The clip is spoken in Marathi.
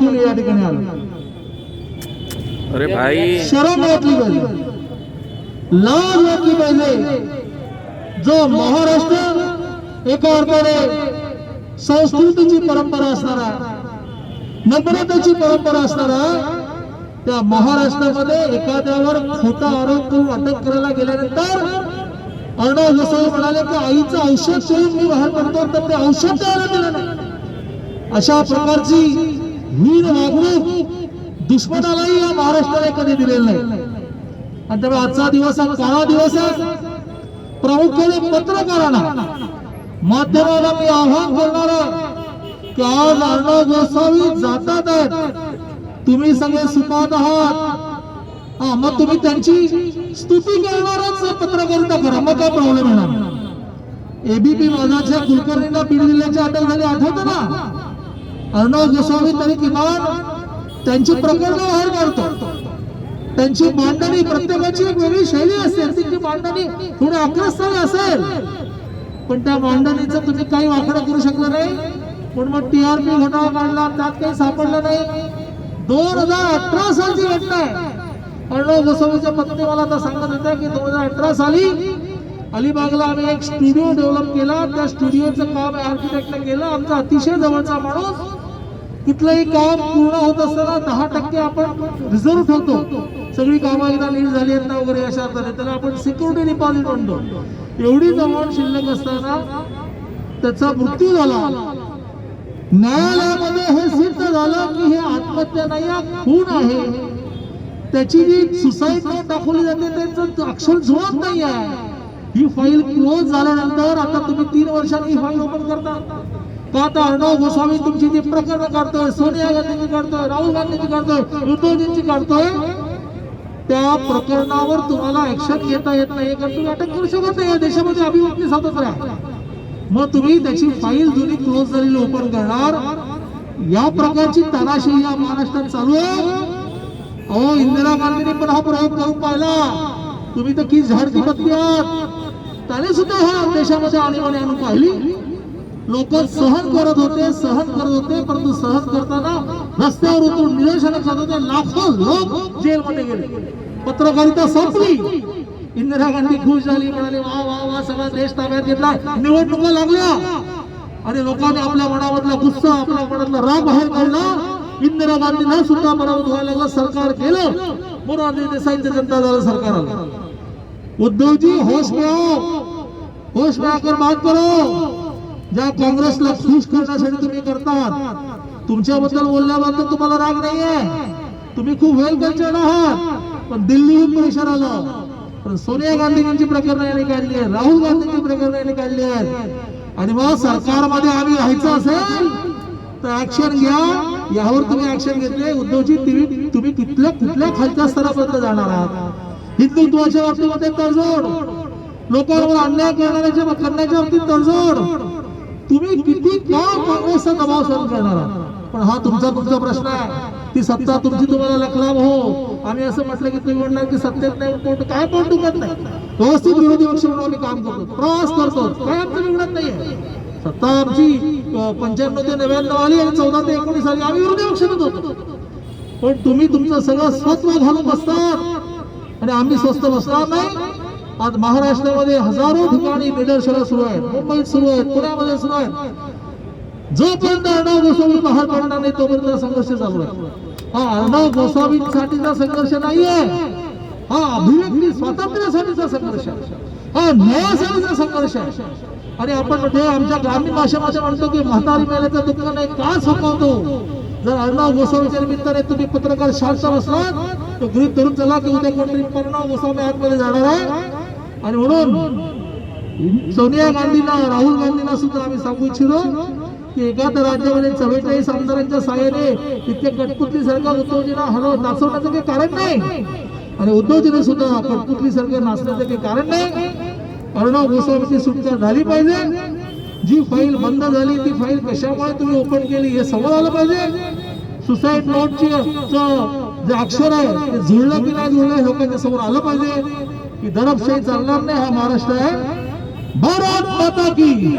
ऐकून या ठिकाणी आलो अरे भाई। शरम वाटली पाहिजे लाज वाटली पाहिजे जो महाराष्ट्र एका अर्थाने संस्कृतीची परंपरा असणारा नम्रतेची परंपरा असणारा त्या महाराष्ट्रामध्ये एखाद्यावर खोटा आरोप करून अटक करायला गेल्यानंतर अर्णव गोसावी म्हणाले की आईचं औषध सोडून मी बाहेर पडतो तर ते औषध द्यायला दिलं नाही. अशा प्रकारची हीन वागणूक दुश्मनालाही या महाराष्ट्राने कधी दिलेलं नाही. आणि त्यामुळे आजचा दिवस हा काळा दिवस आहे. प्रामुख्याने पत्रकारांना माध्यमाला मी आव्हान करणार की आज अर्णव गोसावी जातात आहेत. तुम्ही सगळे सुखात आहात. हा मग तुम्ही त्यांची स्तुती करणारच पत्रकारिता करा. मग काय प्रॉब्लेम येणार? एबीपी माझाच्या कुलकर्णींना बीड जिल्ह्याची अटक झाली आठवत ना? अर्णव गोस्वामी तरी किमान त्यांची प्रकरण बाहेर काढतो. त्यांची मांडणी प्रत्येकाची एक वेगळी शैली असेल त्यांची मांडणी थोडी आक्रस्थानी असेल पण त्या मांडणीचं तुम्ही काही वाकडं करू शकलं नाही. पण मग टीआरपी घोटाळा काढला त्यात काही सापडलं नाही. दोन हजार अठरा सालची घटना आहे. अर्णव गोस्वामीच्या पत्नी मला आता सांगत होत्या की दोन हजार अठरा साली अलिबागला आम्ही एक स्टुडिओ डेव्हलप केला. त्या स्टुडिओचं काम आर्किटेक्टने केलं. आमचा अतिशय जवळचा माणूस कुठलंही काम पूर्ण होत असताना दहा टक्के आपण रिझर्व ठेवतो. सगळी कामं एकदा नीट झाली आहेत ना वगैरे अशा अर्थाने. त्याला आपण सिक्युरिटी डिपॉझिट म्हणतो. एवढी अमाऊंट शिल्लक असताना त्याचा मृत्यू झाला. न्यायालयामध्ये हे सिद्ध झालं की हे आत्महत्या नाही खून आहे. त्याची जी सुसाईड नोट दाखवली जाते त्यांचं अक्षर जुळत नाही आहे. ही फाईल क्लोज झाल्यानंतर आता तुम्ही तीन वर्षांनी ही फाईल ओपन करता. आता अर्णव गोस्वामी तुमची ती प्रकरण करतोय सोनिया गांधीची करतोय राहुल गांधीची करतोय उद्धवजींची करतोय त्या प्रकरणावर तुम्हाला ऍक्शन घेता येत नाही कारण तुम्ही अटक करू शकत नाही या देशामध्ये अभिव्यक्ती स्वातंत्र्य आहे मग तुम्ही त्याची फाईल जुनी क्लोज झालेली ओपन करणार. या प्रकारची तानाशाही या महाराष्ट्रात चालू आहे. अहो इंदिरा गांधींनी पण हा प्रयोग करून पाहिला. तुम्ही तर की झाड पत्नी आहात. त्याने सुद्धा ह्या देशामध्ये आणीबाणी आणून पाहिली. लोक सहन करत होते सहन करत होते परंतु सहन करताना रस्त्यावर उतरून निदर्शनं जात होते. लाखो लोक जेलमध्ये गेले. पत्रकारिता संपली. इंदिरा गांधी खुश झाली म्हणाले वा वा वा सगळा देश ताब्यात घेतला निवडणुका लागल्या. आणि लोकांनी आपल्या मनामधला गुस्सा आपल्या मनातला राग बाहेर काढला. इंदिरा गांधींना सुद्धा मनावर व्हायला लागलं. सरकार केलं. मोरारजी देसाईंचं जनता दल सरकार आलं. होश में होश मिळाकर आकर बात करो. ज्या काँग्रेसला खुश करण्यासाठी तुम्ही करतात तुमच्याबद्दल बोलल्याबद्दल तुम्हाला राग नाहीये. तुम्ही खूप वेल कल्चर्ड आहात पण दिल्लीहून पैशार आलं. पण सोनिया गांधी यांची प्रकरणं यांनी काढली आहेत राहुल गांधींची प्रकरणं यांनी काढली आहेत आणि मग सरकारमध्ये आम्ही राहायचं असेल तर ऍक्शन घ्या. यावर तुम्ही ऍक्शन घेतले. उद्धवजी तुम्ही तुम्ही कुठल्या कुठल्या खालच्या स्तरापर्यंत जाणार आहात? हिंदुत्वाच्या बाबतीमध्ये तडजोड. लोकांवर अन्याय करण्याच्या करण्याच्या बाबतीत तडजोड. तुम्ही किती का काँग्रेसचा दबाव सहन करणार आहात? पण हा तुमचा तुमचा प्रश्न आहे. ती सत्ता तुमची तुम्हाला लखलाम हो. आम्ही असं म्हटलं की तुम्ही म्हणणार की सत्तेत नाही पोट काय पण दुखत नाही. व्यवस्थित विरोधी पक्ष म्हणून आम्ही काम करतो. प्रवास करतो. काय आमचं बिघडत नाही सत्ता आमची पंच्याण्णव ते नव्याण्णव आली आणि चौदा ते एकोणीस आली. आम्ही विरोधी पक्षात होतो. पण तुम्ही तुमचं सगळं स्वत्व घालून बसतात. आणि आम्ही स्वस्त बसणार नाही. आज महाराष्ट्रामध्ये हजारो ठिकाणी निदर्शनं सुरू आहेत मुंबईत सुरू आहेत पुण्यामध्ये सुरू आहेत. जोपर्यंत अर्णव गोस्वामी बाहेर पडणार नाही तोपर्यंत संघर्ष चालू आहे. हा अर्णव गोस्वामीसाठीचा संघर्ष नाहीये. हा अभिव्यक्ती स्वातंत्र्यासाठीचा संघर्ष हा न्यायासाठीचा संघर्ष आहे. आणि आपण म्हणजे आमच्या ग्रामीण भाषेमध्ये म्हणतो की म्हातारी मेल्याचं दुःख नाही का सोपवतो? जर अर्णव गोस्वामीच्या निमित्ताने तुम्ही पत्रकार शांत बसलात तर गृहित धरून चला की उद्या कोणतरी अर्णव गोस्वामी आतमध्ये जाणार आहे. आणि म्हणून सोनिया गांधींना राहुल गांधींना सुद्धा आम्ही सांगू इच्छितो की एका तर राज्यामध्ये चव्वेचाळीस आमदारांच्या साहाय्याने तिथे कटपुतली सरकार उद्धवजीला हलव नाचवण्याचं काही कारण नाही. आणि उद्धवजीने सुद्धा कटपुतली सरकार नाचण्याचं काही कारण नाही. अर्णव गोस्वामीची सुटका झाली पाहिजे. जी फाईल बंद झाली ती फाईल कशामुळे तुम्ही ओपन केली हे समोर आलं पाहिजे. सुसाईड नोटची जे अक्षर आहे ते जुळलं की नाही जुळलं लोकांच्या समोर आलं पाहिजे. की दडपशाही चालणार नाही हा महाराष्ट्र आहे. भारत माता की